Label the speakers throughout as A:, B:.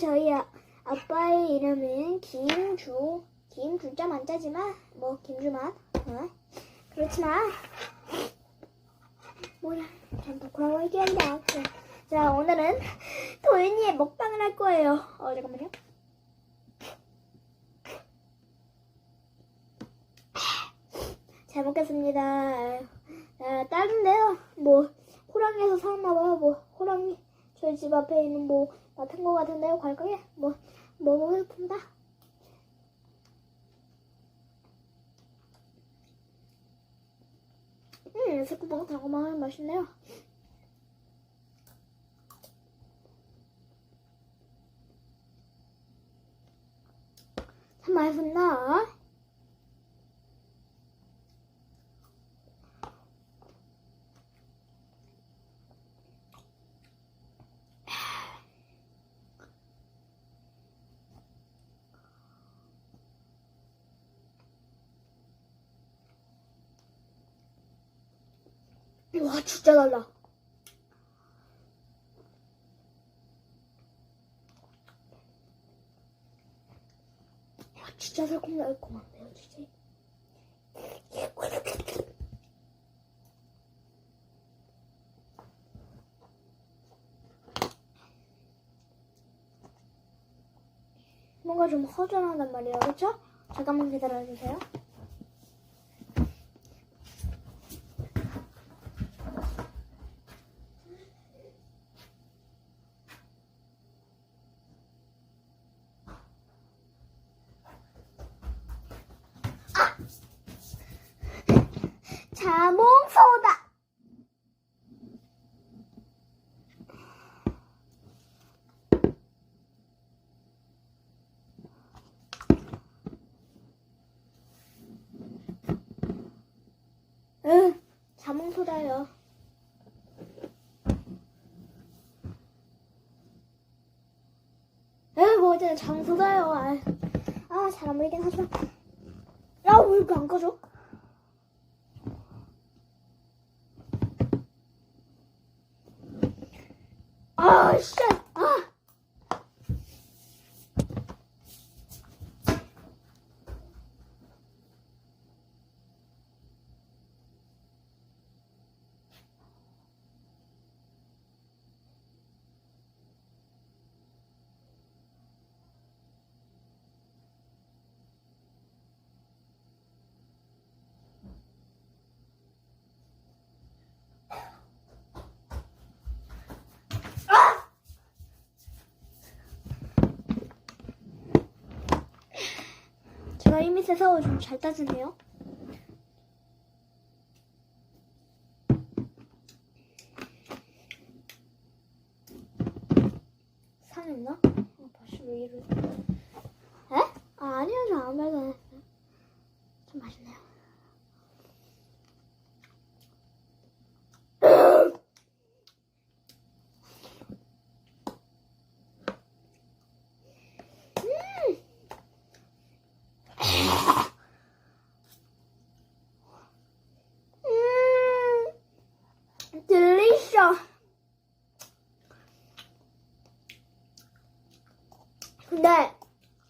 A: 저희 아, 아빠의 이름은 김주 김주자 만자지만 뭐 김주만 어? 그렇지만 뭐야 전 부끄러워 얘기한다. 자 오늘은 도윤이의 먹방을 할 거예요. 어 잠깐만요. 잘 먹겠습니다. 아, 다른데요? 뭐 호랑이에서 호랑이 저희 집 앞에 있는 뭐 같은 거 같은데요 갈거에 뭐 먹어보겠습니다? 음 새콤하고 달콤하게 맛있네요. 참 맛있나? 와 진짜 달라. 와 진짜 새콤달콤한데요, 진짜. 뭔가 좀 허전하단 말이에요, 그렇죠? 잠깐만 기다려주세요. 자몽소다. 응, 자몽 소다요. 에이, 뭐, 어쨌든 자몽 소다요. 아, 아, 잘 안 보이긴 하지만. 야, 왜 이렇게 안 꺼져? 아, 씨. 아. 제가 이미 세서 좀 잘 따지네요. 상했나? 아, 다시 왜 이래? 에? 아, 아니요, 저 아무 말도 안 했어요. 좀 맛있네요. 음, 딜리셔. 근데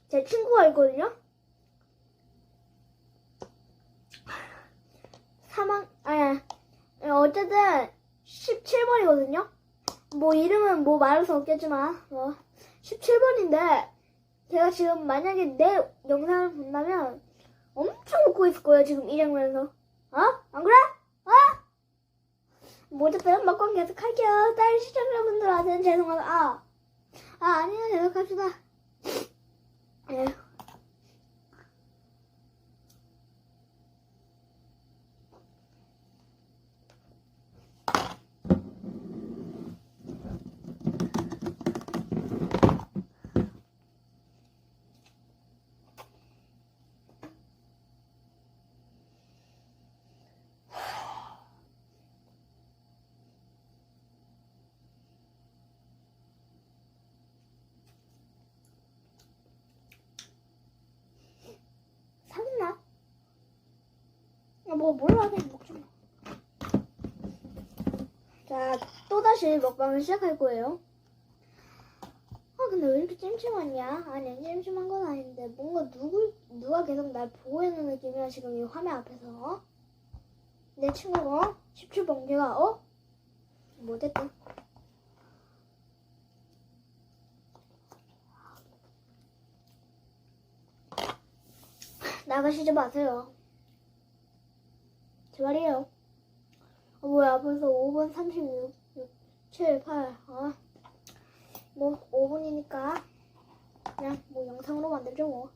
A: 제 친구가 있거든요. 사망 아니 어쨌든 17번이거든요. 뭐 이름은 뭐 말할 수 없겠지만 뭐 17번인데 제가 지금 만약에 내 영상을 본다면 엄청 웃고 있을 거예요 지금 이 장면에서 어? 안 그래? 어? 뭐 어쨌든 먹방 계속 할게요. 다른 시청자분들한테는 죄송하다. 아, 아 아니요. 계속합시다. 예. 샀나? 아, 뭐 몰라 그냥 먹지 뭐. 자, 또다시 먹방을 시작할 거예요. 아, 근데 왜 이렇게 찜찜하냐? 아니 찜찜한 건 아닌데 뭔가 누구 누가 계속 날 있는 느낌이야 지금 이 화면 앞에서 내 친구가 17 번개가 어? 못했다 나가시지 마세요 제발이에요 어, 뭐야 벌써 5분 36 6, 7, 8 어? 뭐 5분이니까 그냥 뭐 영상으로 만들죠 뭐.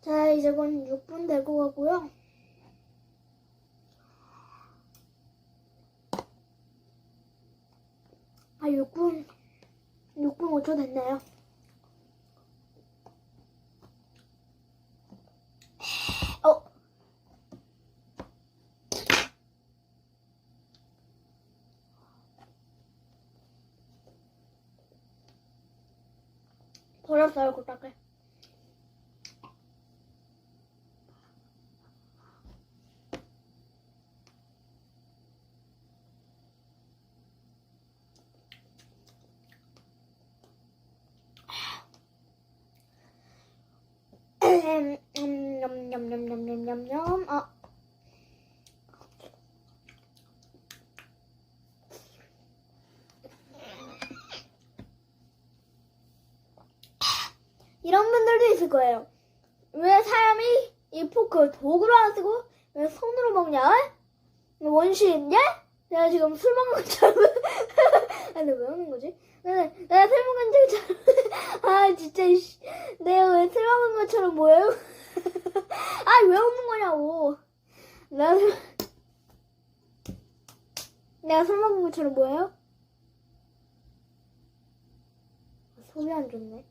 A: 자 이제 곧 6분 되고 가고요. 아 6분 6분 5초 됐네요. 어 버렸어요 고딱 을 음, 냠냠냠냠냠냠냠 아 이런 분들도 있을 거예요. 왜 사람이 이 포크 도구로 안 쓰고 왜 손으로 먹냐? 원시인데? 내가 지금 술 먹는 것처럼 아니 왜 먹는 거지? 내가, 술 먹는 것처럼 아 진짜 씨. 내가 왜술 먹는 것처럼 뭐예요? 아왜 먹는 거냐고 내가 술 내가 술 먹는 것처럼 뭐예요? 소리 안 좋네.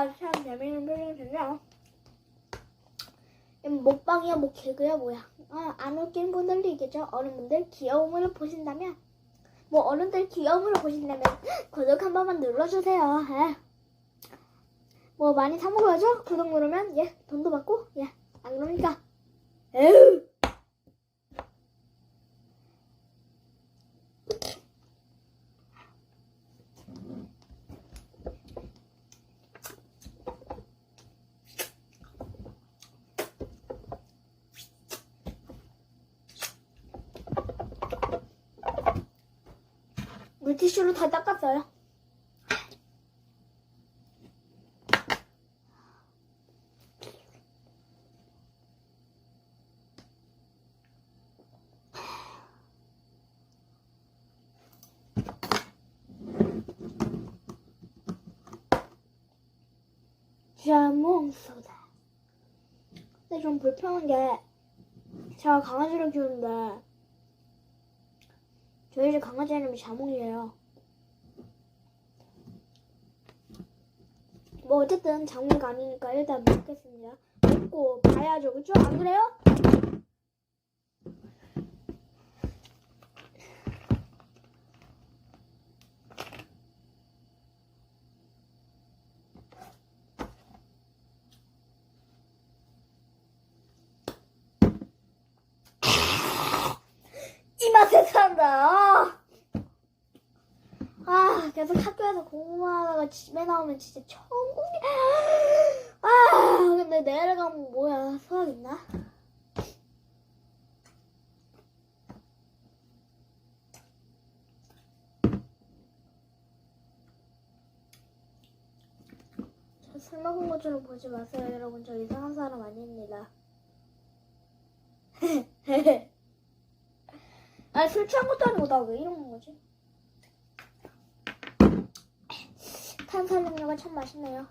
A: 아, 참 재밌는 표현이군요. 먹방이야, 뭐 개그야, 뭐야. 아, 안 웃긴 분들도 있겠죠. 어른분들 귀여움을 보신다면, 뭐 어른들 귀여움을 보신다면 구독 한 번만 눌러주세요. 예. 뭐 많이 사 먹어야죠. 구독 누르면 예 돈도 받고 예 안 그러니까. 에휴. 물티슈로 다 닦았어요. 자몽 소다. 근데 좀 불편한 게 제가 강아지를 키우는데 저희 집 강아지 이름이 자몽이에요. 뭐 어쨌든 자몽이가 아니니까 일단 먹겠습니다. 먹고 봐야죠, 그쵸? 안 그래요? 이 산다. 아, 계속 학교에서 공부만 하다가 집에 나오면 진짜 천국이. 아, 근데 내일 가면 뭐야, 수학 있나? 저술 먹은 것처럼 보지 마세요, 여러분. 저 이상한 사람 아닙니다. 아, 술 취한 것도 아니고 나 왜 이러는 거지? 탄산음료가 참 맛있네요.